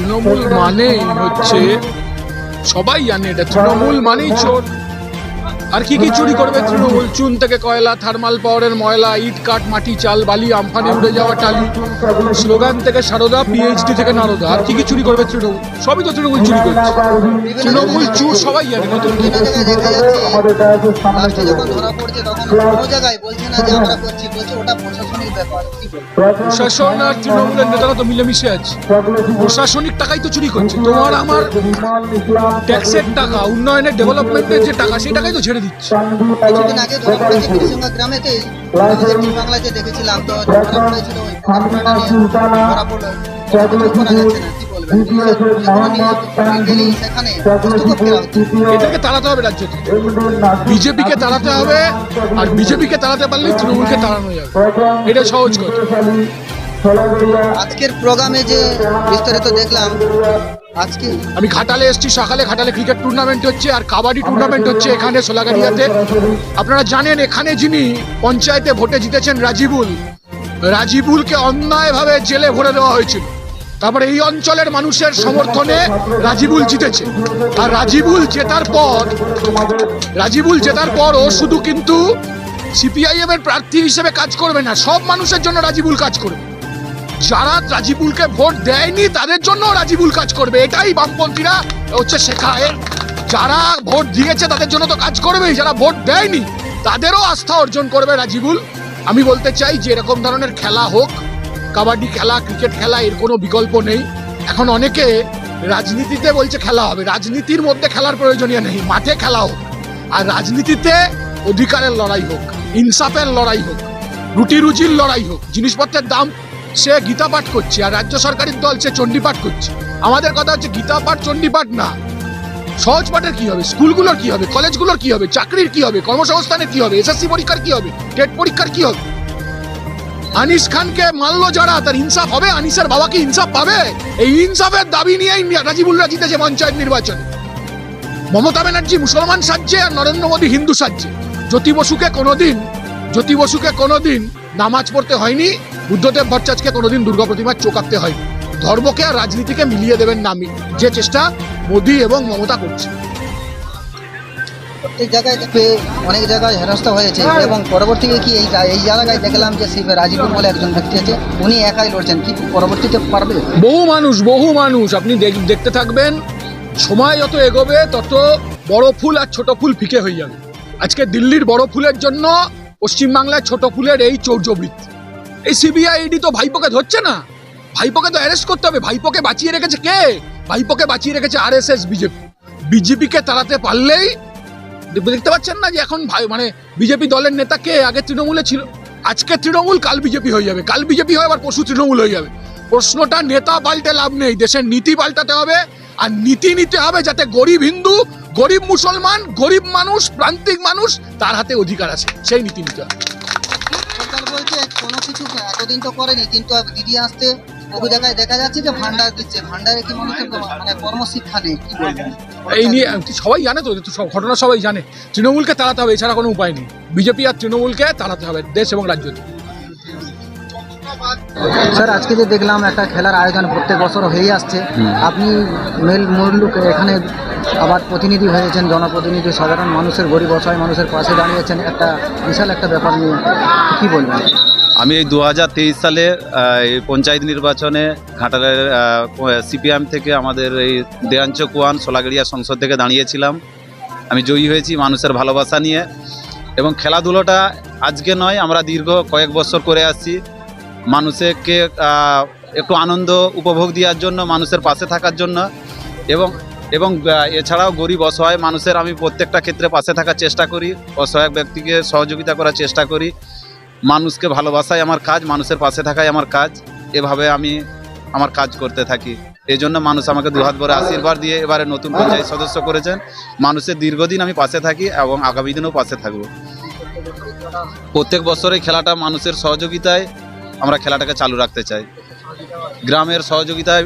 তৃণমূল মানেই হচ্ছে সবাই জানে এটা তৃণমূল মানেই চোর। আর কি কি চুরি করবে তৃণমূল? চুন থেকে কয়লা থার্মাল পাওয়ারের ময়লা ইট কাঠ মাটি চাল বালি আমফানে উড়ে যাওয়া টালি। স্লোগান থেকে সারদা পিএইচডি থেকে নারদা। আর কি কি চুরি করবে তৃণমূল? সবই তো তৃণমূল চুরি করছে। তৃণমূল চুর সবাই জানে নতুন? প্রশাসন আর তৃণমূলের নেতারা তো মিলেমিশে আছে। প্রশাসনিক টাকাই তো চুরি করছে। তোমার আমার ট্যাক্সের টাকা উন্নয়নের ডেভেলপমেন্টের যে টাকা সেই টাকাই তো ছেড়ে দিচ্ছে। কিছুদিন আগে বিরসিংহা গ্রামেতে আমাদের টিম বাংলাতে দেখেছিলাম তো ওই করা করা এটাকে তাড়াতে হবে রাজ্য। বিজেপিকে তাড়াতে হবে আর বিজেপিকে তাড়াতে পারলে তৃণমূলকে তাড়ানো যাবে এটা সহজ কথা। আজকের প্রোগ্রামে যে বিস্তারিত দেখলাম আজকে আমি ঘাটালে এসেছি, সকালে ঘাটালে ক্রিকেট টুর্নামেন্ট হচ্ছে আর কাবাডি টুর্নামেন্ট হচ্ছে এখানে সোলাগাড়িয়াতে। আপনারা জানেন, এখানে যিনি পঞ্চায়েতে ভোটে জিতেছেন রাজিবুল, রাজিবুলকে অন্যায়ভাবে জেলে ভরে দেওয়া হয়েছিল। তারপরে এই অঞ্চলের মানুষের সমর্থনে রাজিবুল জিতেছে। আর রাজিবুল জেতার পর, রাজিবুল জেতার পর ও শুধু কিন্তু সিপিআইএম এর প্রার্থী হিসেবে কাজ করবে না, সব মানুষের জন্য রাজিবুল কাজ করবে। যারা রাজিবুলকে ভোট দেয়নি, তাদের জন্য রাজিবুল কাজ করবে। এটাই বামপন্থীরা হচ্ছে শেখায়। যারা ভোট দিয়েছে, তাদের জন্য তো কাজ করবেই। যারা ভোট দেয়নি, তাদেরও আস্থা অর্জন করবে রাজিবুল। আমি বলতে চাই যে, এরকম ধরনের খেলা হোক, কাবাডি খেলা, ক্রিকেট খেলা, এর কোনো বিকল্প নেই। এখন অনেকে রাজনীতিতে বলছে খেলা হবে। রাজনীতির মধ্যে খেলার প্রয়োজনীয় নেই। মাঠে খেলা হোক। আর রাজনীতিতে অধিকারের লড়াই হোক, ইনসাফের লড়াই হোক রুটি রুজির লড়াই হোক, জিনিসপত্রের দাম সে গীতা পাঠ করছে আর রাজ্য সরকারের দল সে চণ্ডীপাঠ করছে। আমাদের কথা হচ্ছে গীতা পাঠ চণ্ডীপাঠ না। সহজ পাঠের কি হবে? স্কুলগুলোর কি হবে? কলেজগুলোর কি হবে? চাকরির কি হবে? কর্মসংস্থানের কি হবে? এসএসসি পরীক্ষার কি হবে? টেট পরীক্ষার কি হবে? আনিস খানকে মানলো যারা, তার ইনসাফ হবে? আনিসের বাবা কি ইনসাফ পাবে? এই ইনসাফের দাবি নিয়েই রাজিবুল্লাহ জিতেছে পঞ্চায়েত নির্বাচনে। মমতা ব্যানার্জি মুসলমান সাজছে আর নরেন্দ্র মোদী হিন্দু সাজছে। জ্যোতি বসুকে কোনোদিন, জ্যোতি বসুকে কোনোদিন নামাজ পড়তে হয়নি। বুদ্ধদেব ভট্টাচার্যকে কোনোদিন দুর্গা প্রতিমার চোখ আঁকতে হয়নি। ধর্মকে আর রাজনীতিকে মিলিয়ে দেবেন নামি যে চেষ্টা মোদী এবং মমতা করছে। প্রত্যেক জায়গায় দেখবে অনেক জায়গায় হেনস্থা হয়েছে এবং পরবর্তীতে কি এই এই জায়গায় দেখলাম যে শিব রাজীবুল বলে একজন ব্যক্তি আছে উনি একাই লড়ছেন। কি পরবর্তীতে পারবে? বহু মানুষ বহু মানুষ আপনি দেখ- দেখতে থাকবেন সময় যত এগোবে তত বড় ফুল আর ছোট ফুল ফিকে হয়ে যাবে। আজকে দিল্লির বড় ফুলের জন্য পশ্চিমবাংলার ছোট ফুলের এই চৌর্যবৃত্তি। এই সিবিআইডি তো ভাইপোকে ধরছে না। ভাইপোকে তো অ্যারেস্ট করতে হবে। ভাইপোকে বাঁচিয়ে রেখেছে কে? ভাইপোকে বাঁচিয়ে রেখেছে আর এস এস বিজেপি বিজেপিকে তাড়াতে পারলেই দেখতে পাচ্ছেন না যে এখন ভাই মানে বিজেপি দলের নেতা কে? আগে তৃণমূলে ছিল। আজকে তৃণমূল কাল বিজেপি হয়ে যাবে। কাল বিজেপি হয়ে আবার পশু তৃণমূল হয়ে যাবে। প্রশ্নটা নেতা পাল্টে লাভ নেই। দেশের নীতি পাল্টাতে হবে আর নীতি নিতে হবে যাতে গরিব হিন্দু, গরিব মুসলমান, গরিব মানুষ, প্রান্তিক মানুষ তার হাতে অধিকার আছে। সেই নীতি নিতে হবে। এতদিন তো করেনি কিন্তু দিদি আসতে বহু জায়গায় দেখা যাচ্ছে যে ভান্ডার দিচ্ছে। ভান্ডারে কি মানুষের মানে কর্মশিক্ষা নেই কি বলবেন এই নিয়ে সবাই জানে তো সব ঘটনা সবাই জানে। তৃণমূলকে তাড়াতে হবে এছাড়া কোনো উপায় নেই। বিজেপি আর তৃণমূলকে তাড়াতে হবে দেশ এবং রাজ্যকে স্যার আজকে যে দেখলাম একটা খেলার আয়োজন প্রত্যেক বছর হয়ে আসছে। আপনি মেল মুরলুক এখানে আবার প্রতিনিধি হয়েছেন জনপ্রতিনিধি সাধারণ মানুষের গরিব অসহায় মানুষের পাশে দাঁড়িয়েছেন। একটা বিশাল একটা ব্যাপার নিয়ে কি বলবেন? আমি এই দু হাজার তেইশ সালে এই পঞ্চায়েত নির্বাচনে ঘাটালের সিপিএম থেকে আমাদের এই দেয়াঞ্চ কুয়ান সোলাগড়িয়া সংসদ থেকে দাঁড়িয়েছিলাম। আমি জয়ী হয়েছি মানুষের ভালোবাসা নিয়ে। এবং খেলাধুলোটা আজকে নয়, আমরা দীর্ঘ কয়েক বছর করে আসছি মানুষকে একটু আনন্দ উপভোগ দেওয়ার জন্য, মানুষের পাশে থাকার জন্য। এবং এবং এছাড়াও গরিব, অসহায় মানুষের আমি প্রত্যেকটা ক্ষেত্রে পাশে থাকার চেষ্টা করি। অসহায় ব্যক্তিকে সহযোগিতা করার চেষ্টা করি। মানুষকে ভালোবাসাই আমার কাজ, মানুষের পাশে থাকাই আমার কাজ। এভাবে আমি আমার কাজ করতে থাকি। এই জন্য মানুষ আমাকে দুহাত ভরে আশীর্বাদ দিয়ে এবারে নতুন পঞ্চায়েত সদস্য করেছেন। মানুষের দীর্ঘদিন আমি পাশে থাকি এবং আগামী দিনেও পাশে থাকব। প্রত্যেক বছরে খেলাটা মানুষের সহযোগিতায় আমরা খেলাটাকে চালু রাখতে চাই। গ্রামের সহযোগিতায়